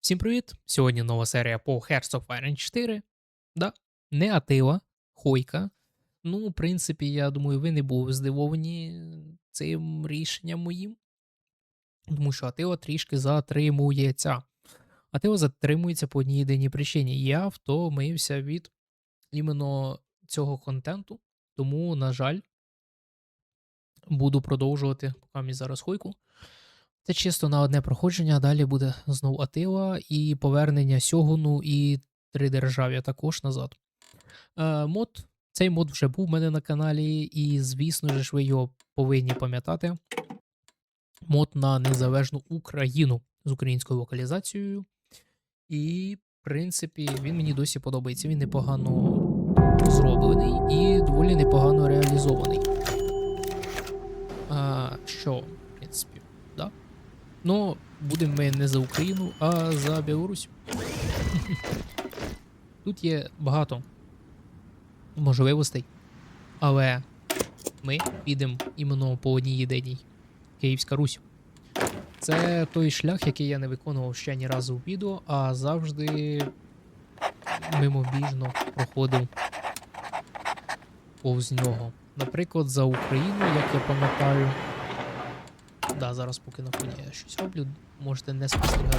Всім привіт! Сьогодні нова серія по Hearts of Iron 4. Да, не Атила, Хойка. Ну, в принципі, я думаю, ви не були здивовані цим рішенням моїм. Тому що Атила трішки затримується. Атила затримується по одній єдиній причині. Я втомився від іменно цього контенту. Тому, на жаль, буду продовжувати поки мені зараз хойку. Це чисто на одне проходження, далі буде знову Атила і повернення Сьогуну і три державі також назад. Е, мод, цей мод вже був у мене на каналі, і, звісно ж, ви його повинні пам'ятати. Мод на незалежну Україну з українською локалізацією. І, в принципі, він мені досі подобається. Він непогано зроблений і доволі непогано реалізований. А, що, в принципі? Ну, будемо ми не за Україну, а за Білорусь. Тут є багато можливостей, але ми підемо іменно по одній єдиній Київська Русь. Це той шлях, який я не виконував ще ні разу у відео, а завжди мимобіжно проходив повз нього. Наприклад, за Україну, як я пам'ятаю. Да, зараз поки на фоні я щось роблю, можете не спостерігати.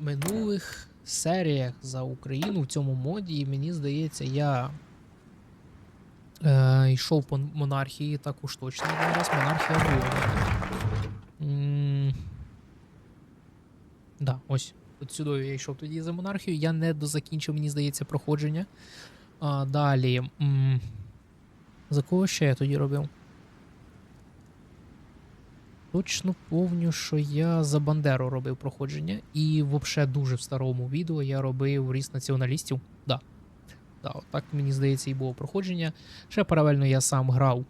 В минулих серіях за Україну в цьому моді, і мені здається, я е, йшов по монархії також точно один раз. Монархія була. Да, ось. От сюди я йшов тоді за монархію. Я не дозакінчив, мені здається, проходження. А, далі. м, За кого ще я тоді робив? Точно помню, що я за Бандеру робив проходження, і взагалі дуже в старому відео я робив ріст націоналістів. Да. Да, так мені здається, і було проходження. Ще паралельно я сам грав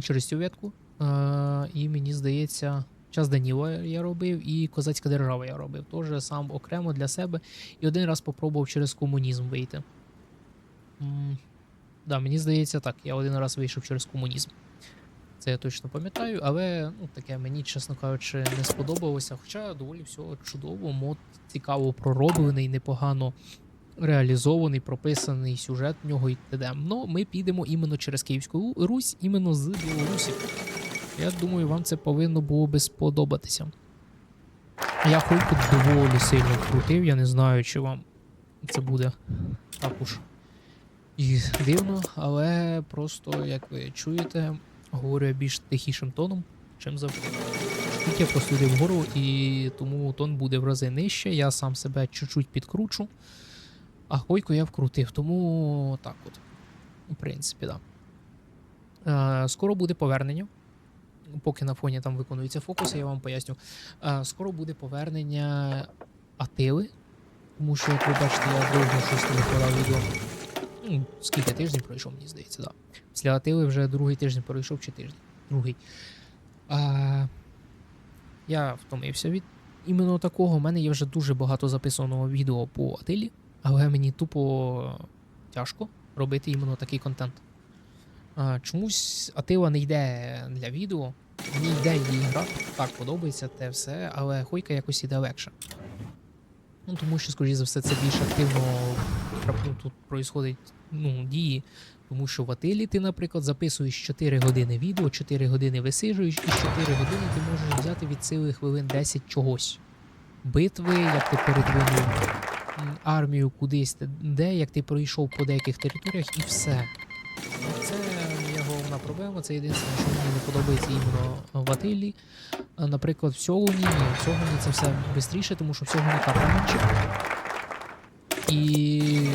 через цю ветку. Е, і мені здається, час Даніла я робив, і Козацька держава я робив. Теж сам окремо для себе. І один раз попробував через комунізм вийти. М, Да, мені здається, так. Я один раз вийшов через комунізм. Це я точно пам'ятаю, але ну, таке мені, чесно кажучи, не сподобалося. Хоча доволі всього чудово, мод цікаво пророблений, непогано реалізований, прописаний сюжет в нього і т.д. Ну, ми підемо іменно через Київську Русь, іменно з Білорусі. Я думаю, вам це повинно було би сподобатися. Я хойку доволі сильно вкрутив, я не знаю, чи вам це буде також і дивно, але просто, як ви чуєте, говорю я більш тихішим тоном, чим завжди. Я просто вгору, і тому тон буде в рази нижче. Я сам себе чуть-чуть підкручу, а хойку я вкрутив, тому так от. В принципі, так. Да. Е, скоро буде повернення. Поки на фоні там виконується фокус, я вам поясню. Е, скоро буде повернення Атили. Тому що, як ви бачите, я довго щось не відео. Ну, скільки тижнів пройшов, мені здається, так. Да. Після Атили вже другий тиждень пройшов чи тиждень. Другий. А, я втомився від іменно такого. У мене є вже дуже багато записаного відео по Атилі, але мені тупо тяжко робити іменно такий контент. А, чомусь Атила не йде для відео, мені йде її гра, так подобається те все, але хойка якось іде легше. Ну, тому що, скоріше за все, це більш активно ну, тут проїсходить ну, дії. Тому що в Атилі ти, наприклад, записуєш 4 години відео, 4 години висижуєш, і 4 години ти можеш взяти від сили хвилин 10 чогось. Битви, як ти передвинув армію кудись, де, як ти пройшов по деяких територіях, і все. Це моя головна проблема. Це єдине, що мені не подобається іменно в Атилі. Наприклад, в Сьогуні, ні, в Сьогуні це все швидше, тому що в Сьогуні карта менше. І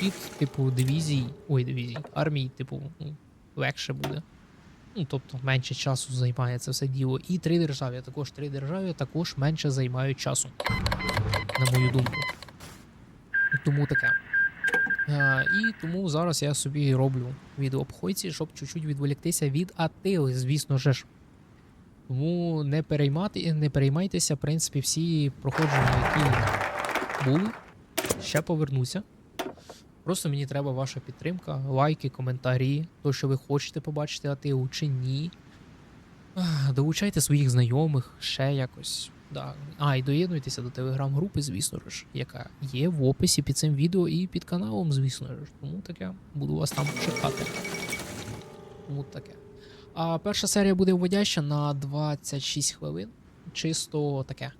під, типу, дивізій, ой, дивізій, армій, типу, ну, легше буде. Ну, тобто менше часу займає це все діло. І три держави, також три держави також менше займають часу, на мою думку. Тому таке. А, і тому зараз я собі роблю відео обходці, щоб чуть-чуть відволіктися від Атили, звісно ж. Тому не переймати, не переймайтеся, в принципі, всі проходження, які були, ще повернуся. Просто мені треба ваша підтримка, лайки, коментарі, то, що ви хочете побачити Атилу чи ні. Долучайте своїх знайомих, ще якось. Да. А, і доєднуйтеся до телеграм-групи, звісно ж, яка є в описі під цим відео і під каналом, звісно ж. Тому таке буду вас там чекати. Тому таке. А перша серія буде вводяща на 26 хвилин. Чисто таке.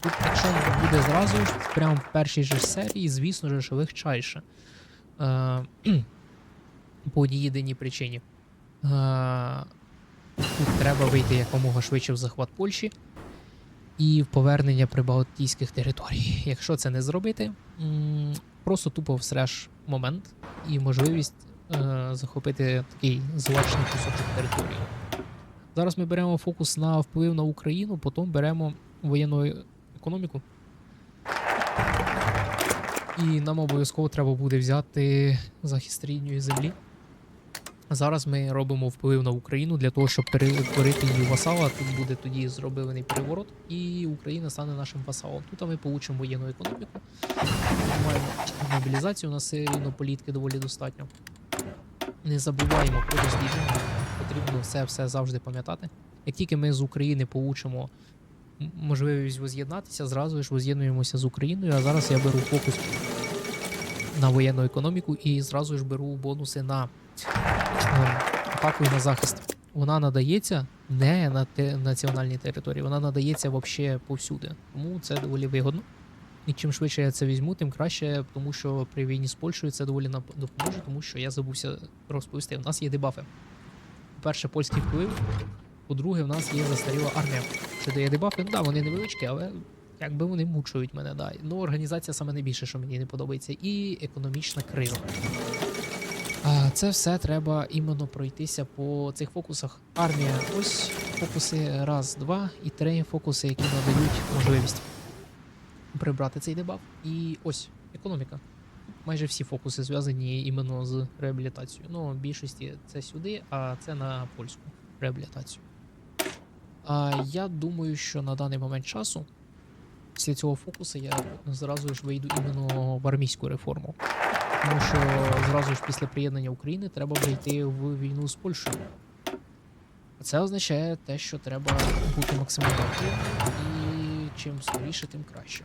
Тут, якщо буде зразу, прямо в першій же серії, звісно ж, легчайше. Е, по одній єдиній причині. Е, Тут треба вийти якомога швидше в захват Польщі і в повернення прибалтійських територій. Якщо це не зробити, просто тупо всреш момент і можливість е, захопити такий злачний кусочок території. Зараз ми беремо фокус на вплив на Україну, потім беремо воєнну економіку. І нам обов'язково треба буде взяти захист рідної землі. Зараз ми робимо вплив на Україну для того, щоб перетворити її васала. Тут буде тоді зроблений переворот, і Україна стане нашим васалом. Тут ми получимо воєнну економіку. Маємо мобілізацію, у нас рівно політки доволі достатньо. Не забуваємо про дослідження. Потрібно все все завжди пам'ятати. Як тільки ми з України получимо можливість воз'єднатися, зразу ж воз'єднуємося з Україною. А зараз я беру фокус на воєнну економіку і зразу ж беру бонуси на атаку і на захист. Вона надається не на те, національній території, вона надається взагалі повсюди. Тому це доволі вигодно. І чим швидше я це візьму, тим краще, тому що при війні з Польщею це доволі нап- допоможе, тому що я забувся розповісти. У нас є дебафи. По-перше, польський вплив. По-друге, в нас є застаріла армія. Що дає дебафи, ну да, вони невеличкі, але якби вони мучують мене, да. Ну, організація саме найбільше, що мені не подобається, і економічна криза. А, Це все треба іменно пройтися по цих фокусах. Армія, ось фокуси раз, два і три фокуси, які надають можливість прибрати цей дебаф. І ось економіка. Майже всі фокуси зв'язані іменно з реабілітацією. Ну, більшості це сюди, а це на польську реабілітацію. А я думаю, що на даний момент часу, після цього фокусу, я зразу ж вийду іменно в армійську реформу. Тому що зразу ж після приєднання України треба вже йти в війну з Польщею. А це означає те, що треба бути максимально активним і чим скоріше, тим краще.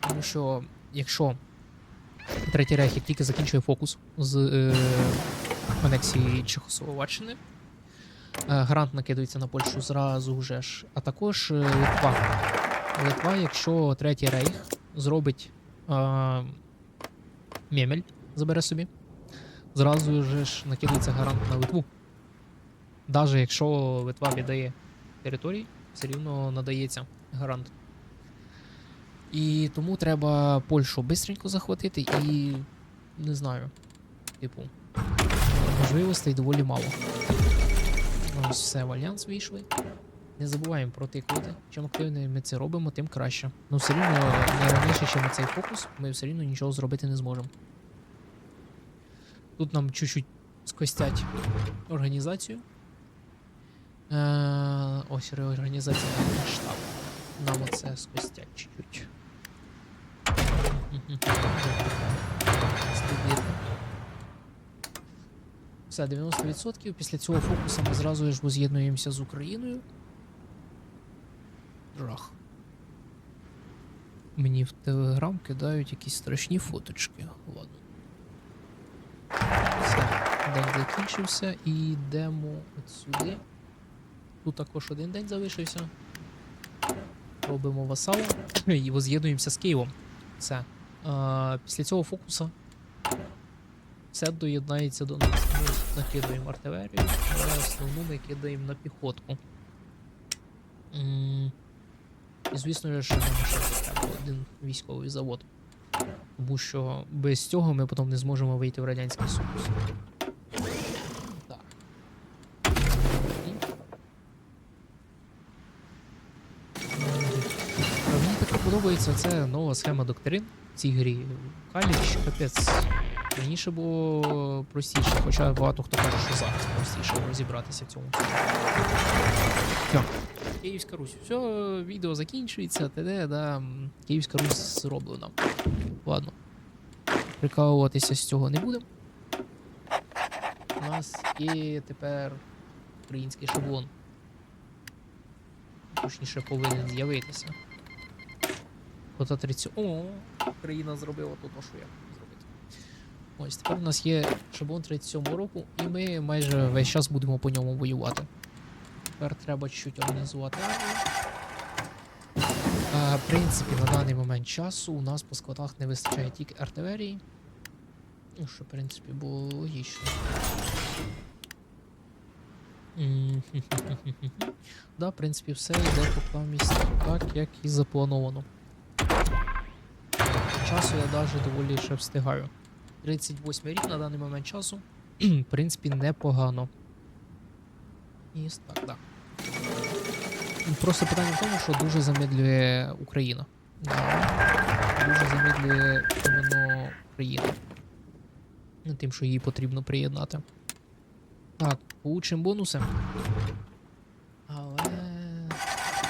Тому що якщо Третій рейх, як тільки закінчує фокус з е, анексії Чехословаччини, грант накидується на Польщу зразу вже ж, а також е, Литва. Литва, якщо третій рейх зробить е, Мемель, забере собі, зразу же ж накидується гарант на Литву. Навіть якщо Литва віддає території, все рівно надається гарант. І тому треба Польщу бистренько захватити і не знаю. Типу, можливостей доволі мало. Ось все, в альянс вийшли. Не забуваємо про ті коди. Чим активніше ми це робимо, тим краще. Ну все рівно не раніше, ніж цей фокус, ми все рівно нічого зробити не зможемо. Тут нам чуть-чуть скостять організацію. Е, ось реорганізація штабу. Нам оце скостять чуть-чуть. Все, 90%. Після цього фокусу ми зразу ж воз'єднуємося з Україною. Жах. Мені в Телеграм кидають якісь страшні фоточки. Ладно. Все, день закінчився і йдемо от сюди. Тут також один день залишився. Робимо васал і воз'єднуємося з Києвом. Все. Після цього фокуса все доєднається до нас. Ми накидаємо артилерію, але основну ми кидаємо на піхотку. І звісно, що нам ще треба один військовий завод. Тому що без цього ми потім не зможемо вийти в Радянський Союз. Так. Мені так подобається це нова схема доктрин в цій грі. Каліч, капець. Раніше було простіше, хоча багато хто каже, що зараз простіше розібратися в цьому. Все. Київська Русь. Все, відео закінчується, т.д. Да, Київська Русь зроблена. Ладно. Прикалуватися з цього не будемо. У нас є тепер український шаблон. Точніше повинен з'явитися. Кота 30. О, Україна зробила то, що я. Ось тепер у нас є шаблон 37 року, і ми майже весь час будемо по ньому воювати. Тепер треба чуть організувати армію. В принципі, на даний момент часу у нас по складах не вистачає тільки артилерії. Ну, що, в принципі, було логічно. Да, в принципі, все йде по плавність так, як і заплановано. Часу я навіть доволі ще встигаю. 38 рік на даний момент часу. В принципі, непогано. І так, да. Просто питання в тому, що дуже замедлює Україна. Да. Дуже замедлює іменно Україна. Тим, що її потрібно приєднати. Так, получимо бонуси. Але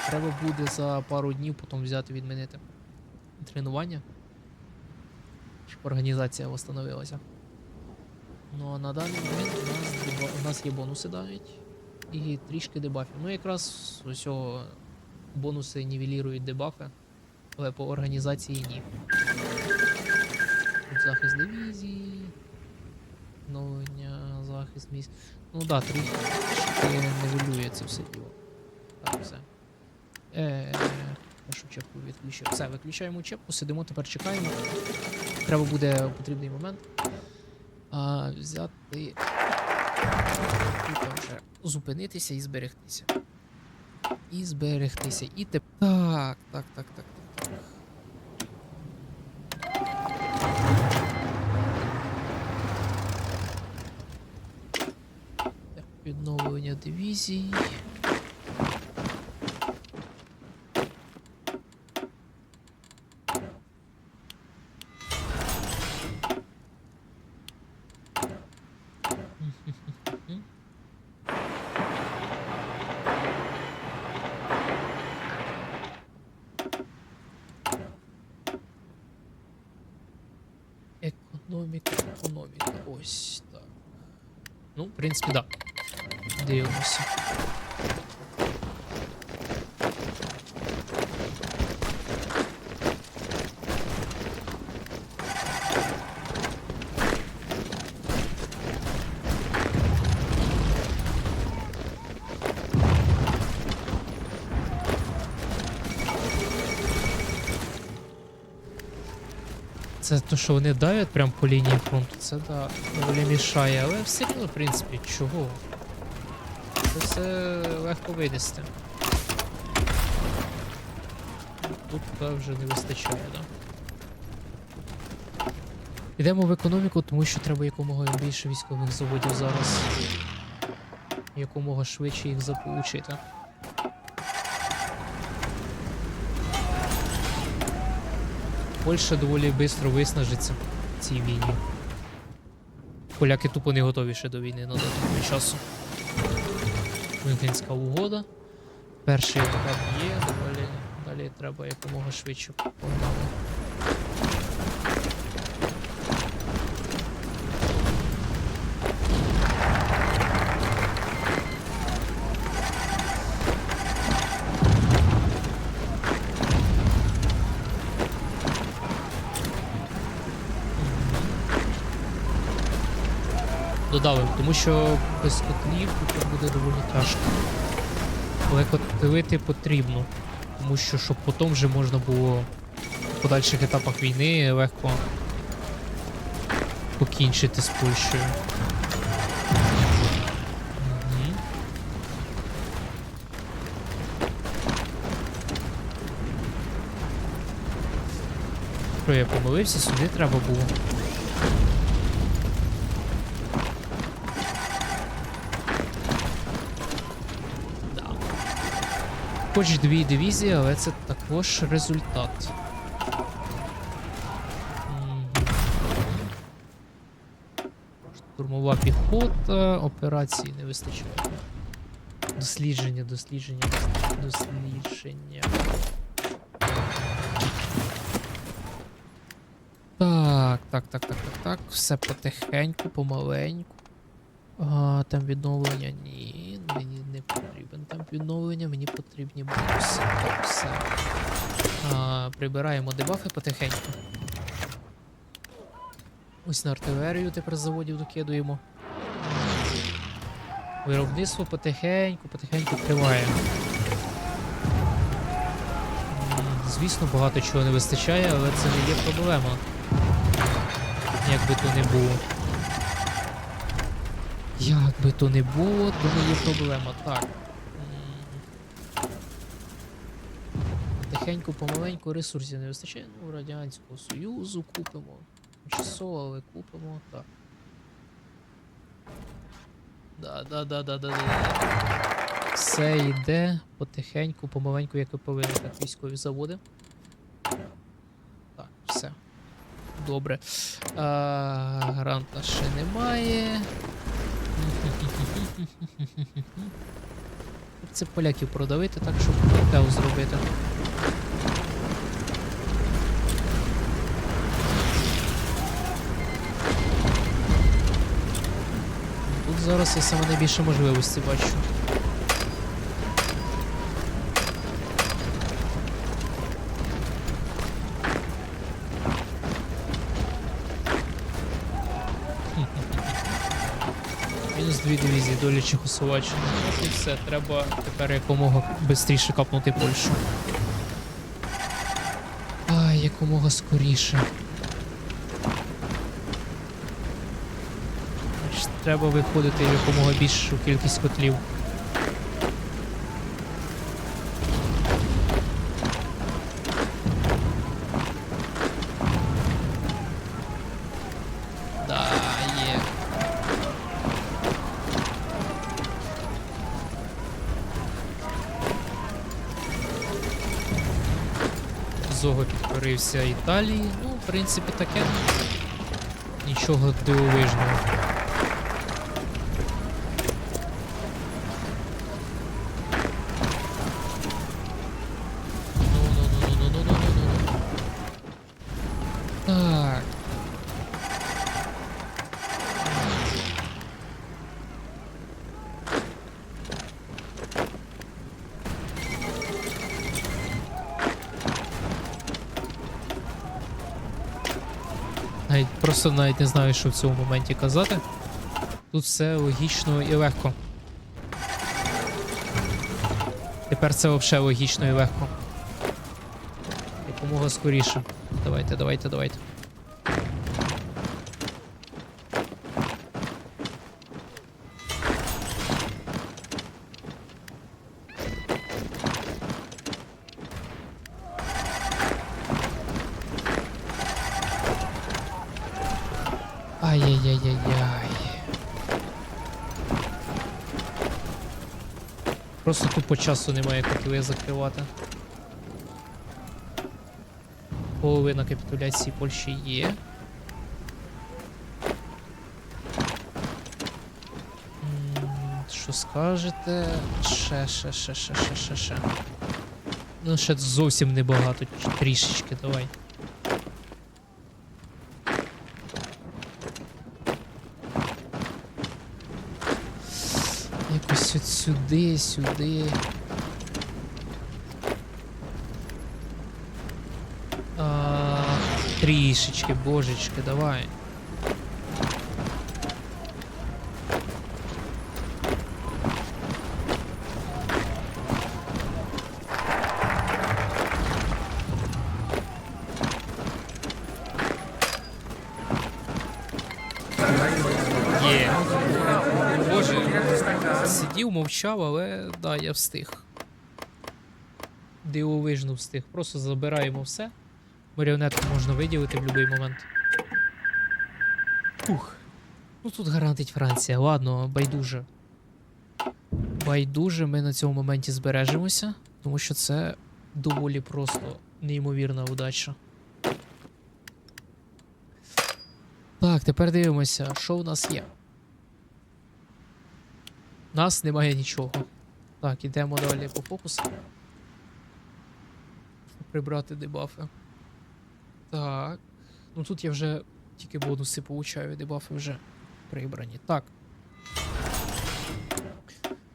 треба буде за пару днів потім взяти відмінити тренування. Щоб організація встановилася. Ну а на даний момент у нас, у нас є бонуси навіть. І трішки дебафів. Ну якраз усього бонуси нівелірують дебафи, але по організації ні. Тут захист дивізії. Відновлення, захист місць. Ну да, трішки нивелює це все діло. Так, все. Е, першу чепку відключив. Все, виключаємо чепку, сидимо, тепер чекаємо. Треба буде в потрібний момент. А, взяти. Вже зупинитися і зберегтися. І зберегтися. І тепер. Так, так, так, так, так, Відновлення дивізій. Економіка, економіка. Ось так. Ну, в принципі, так. Да. Дивимося. Це то, що вони давлять прямо по лінії фронту, це да, доволі мішає, але все рівно, в принципі, чого? Це все легко винести. Тут та, вже не вистачає, да. Йдемо в економіку, тому що треба якомога більше військових заводів зараз. Якомога швидше їх заполучити. Польща доволі швидко виснажиться в цій війні. Поляки тупо не готові ще до війни на даному часу. Мюнхенська угода. Перший етап є, далі, далі треба якомога швидше погнали. Тому що без котлів тут буде доволі тяжко. Але котливити потрібно, тому що щоб потім вже можна було в подальших етапах війни легко покінчити з Польщею. Що я помилився, сюди треба було. Хоч дві дивізії, але це також результат. Штурмова піхота, операції не вистачає. Дослідження, дослідження, дослідження. Так, так, так, так, так, так. Все потихеньку, помаленьку. А, там відновлення. Ні, мені не потрібен там відновлення, мені потрібні бонуси. Так. А, прибираємо дебафи потихеньку. Ось на артилерію тепер заводів докидуємо. Виробництво потихеньку, потихеньку триває. Звісно, багато чого не вистачає, але це не є проблема. Як би то не було. Як би то не було, не є проблема. Так. М. Потихеньку, помаленьку ресурсів не вистачає. Ну, Радянського Союзу купимо. Тимчасово, але купимо. Так. Да, да, да, да, да, да. Все йде потихеньку, помаленьку, як і повинно, так, військові заводи. Так, все. Добре. А, гранта ще немає. Це поляків продавити, так щоб хотел зробити. Тут зараз я саме найбільше можливості бачу. Мінус дві дивізії. От і все, треба тепер якомога швидше капнути Польщу. Ай, якомога скоріше. Треба виходити якомога більшу кількість котлів. Підкорився Італії. Ну, в принципі, таке. Нічого дивовижного. Просто навіть не знаю, що в цьому моменті казати. Тут все логічно і легко. Тепер це взагалі логічно і легко. Якомога скоріше. Давайте, давайте, давайте. Просто тупо часу немає котли закривати. Половина капітуляції Польщі є. Що скажете? Ще, ще, ще, ще, ще, ще, ще. Ну, ще зовсім небагато, трішечки, давай. Сюди, сюди. А, трішечки, божечки, давай. Сидів, мовчав, але да, я встиг. Дивовижно встиг. Просто забираємо все. Маріонетку можна виділити в будь-який момент. Ух. Ну тут гарантить Франція. Ладно, байдуже. Байдуже, ми на цьому моменті збережемося, тому що це доволі просто неймовірна удача. Так, тепер дивимося, що в нас є. У нас немає нічого. Так, ідемо далі по фокусу. Прибрати дебафи. Так. Ну тут я вже тільки бонуси получаю, дебафи вже прибрані. Так.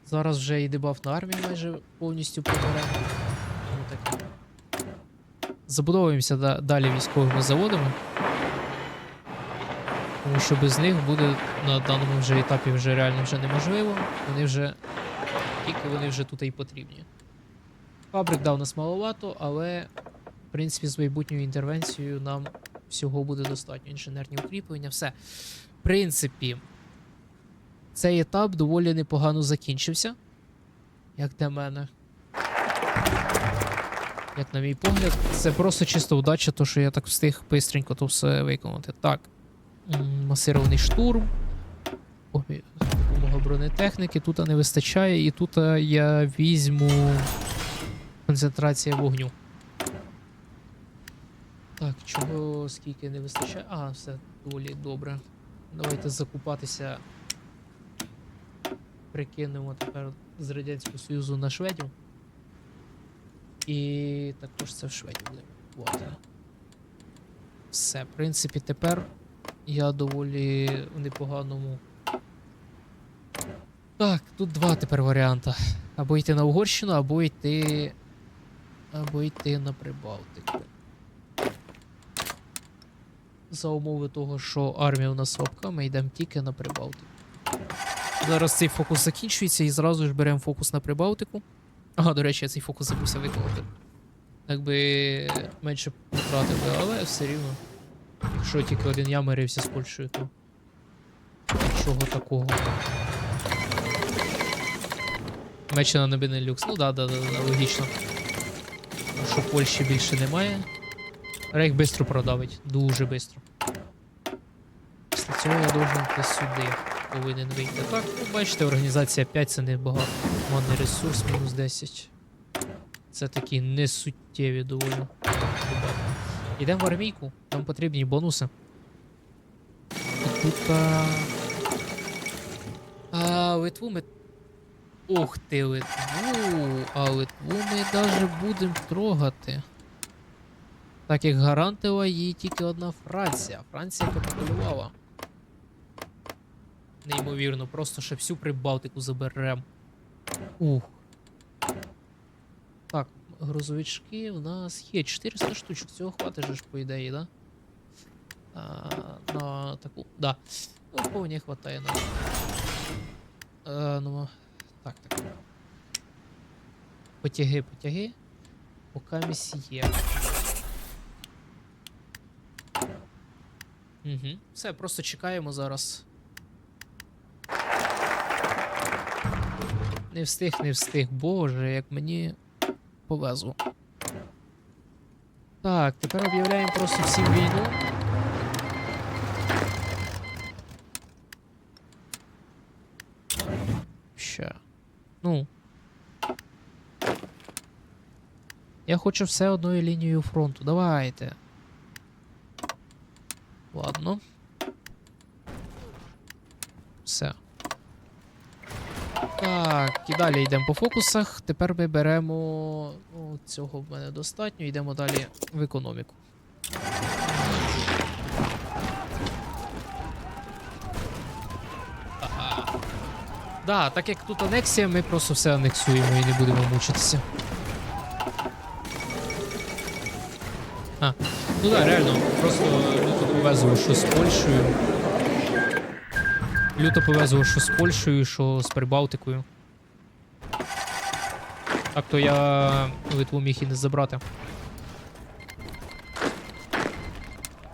Зараз вже і дебаф на армії майже повністю приберемо. Ну. Забудовуємося да- далі військовими заводами. Тому що без них буде на даному вже етапі вже реально вже неможливо. Вони вже. Тільки вони вже тут і потрібні. Фабрик дав нас маловато, але в принципі з майбутньою інтервенцією нам всього буде достатньо. Інженерні укріплення, все. В принципі, цей етап доволі непогано закінчився. Як для мене. Як на мій погляд, це просто чисто удача, то що я так встиг бистренько то все виконати. Так. Масирований штурм. Допомога бронетехніки. Тут не вистачає, і тут я візьму концентрація вогню. Так, чого скільки не вистачає? А, все доволі добре. Давайте закупатися. Прикинемо тепер з Радянського Союзу на шведів. І також це в шведів буде. Все, в принципі, тепер я доволі в непоганому. Так, тут два тепер варіанти. Або йти на Угорщину, або йти. Або йти на Прибалтику. За умови того, що армія у нас слабка, ми йдемо тільки на Прибалтику. Зараз цей фокус закінчується і зразу ж беремо фокус на Прибалтику. Ага, до речі, я цей фокус забувся виконати. Якби менше потратили, але все рівно. Якщо тільки один я мирився з Польщею, то нічого такого. Мечі на небі люкс. Ну да, да, да, да, логічно. Тому що Польщі більше немає. Рейх швидко продавить. Дуже швидко. Після цього я должен сюди. Повинен вийти. Так, ну бачите, організація 5 це небагато. Манний ресурс мінус 10. Це такі несуттєві доволі. Йдемо в армійку, там потрібні бонуси. Тут. А... а Литву ми. Ух ти, Литву! А Литву ми навіть будемо трогати. Так як гарантила їй тільки одна Франція. Франція капітулювала. Неймовірно, просто ще всю Прибалтику заберем. Ух. Грузовички в нас є 400 штучок. Цього хватить ж по ідеї, да? А, на таку. Да. Ну, вполне хватає нам. А, ну, так, так. Потяги, потяги. Поки місі є. Угу. Все, просто чекаємо зараз. Не встиг, не встиг. Боже, як мені повезло. Так, тепер об'являємо просто всім війну. Ща. Ну. Я хочу все одною лінією фронту. Давайте. Ладно. Все. Так, і далі йдемо по фокусах. Тепер ми беремо. Ну, цього в мене достатньо. Йдемо далі в економіку. Ага. Да, так як тут анексія, ми просто все анексуємо і не будемо мучитися. А, ну да, реально, просто повезло, що з Польщею. Люто повезло, що з Польщею, що з Прибалтикою. Так то я Литву міг і не забрати.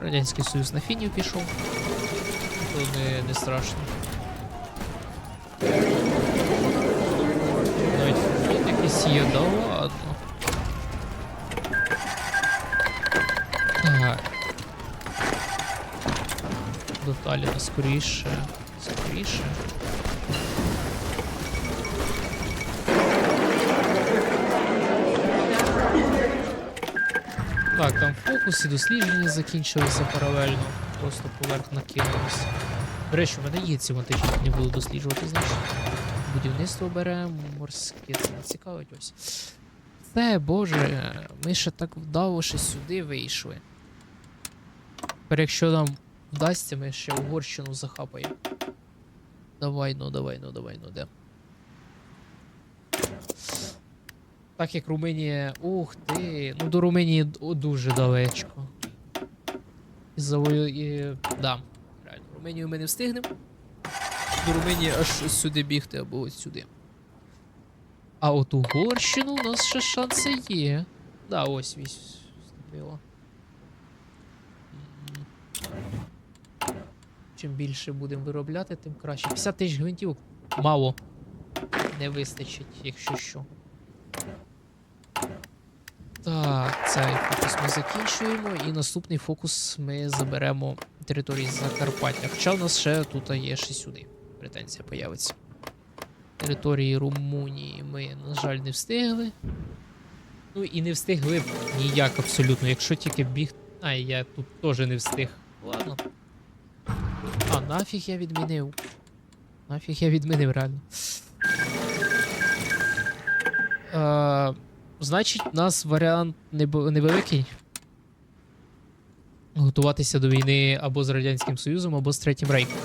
Радянський Союз на фінів пішов. То не, не страшно. Навіть флот якийсь є, да ладно. Так. До Таліна скоріше. Скоріше. Так, там фокус і дослідження закінчилися паралельно. Просто поверх накинулися. До речі, у мене є ці вантажі, не буду досліджувати, значить. Будівництво беремо, морське, це не цікавить ось. Це, боже, ми ще так вдало ще сюди вийшли. Тепер якщо нам вдасться, ми ще Угорщину захапаємо. Давай, ну, давай, ну, давай, ну, де. Так як Румунія. Ух ти. Ну до Румунії дуже далечко. І завою. І... Да. Реально, Румунію ми не встигнемо. До Румунії аж сюди бігти або ось сюди. А от Угорщину у нас ще шанси є. Да, ось вісь вступила. М. Чим більше будемо виробляти, тим краще. 50 тисяч гвинтівок мало. Не вистачить, якщо що. Так, цей фокус ми закінчуємо, і наступний фокус ми заберемо території Закарпаття. Хоча в нас ще тут є ще сюди. Претензія появиться. Території Румунії ми, на жаль, не встигли. Ну і не встигли б ніяк абсолютно, якщо тільки біг. А, я тут теж не встиг. Ладно. А, нафіг я відмінив. Нафіг я відмінив реально. Е, значить, у нас варіант невеликий. Готуватися до війни або з Радянським Союзом, або з Третім Рейхом.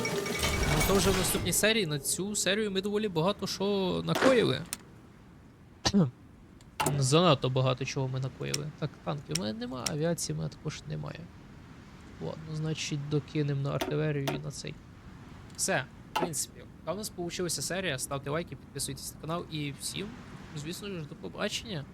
Ну, то вже в наступній серії. На цю серію ми доволі багато що накоїли. Занадто багато чого ми накоїли. Так, танків у мене немає, авіації в мене також немає. Ладно, значить, докинемо на артилерію і на цей. Все, в принципі, така у нас вийшла серія. Ставте лайки, підписуйтесь на канал і всім, звісно ж, до побачення.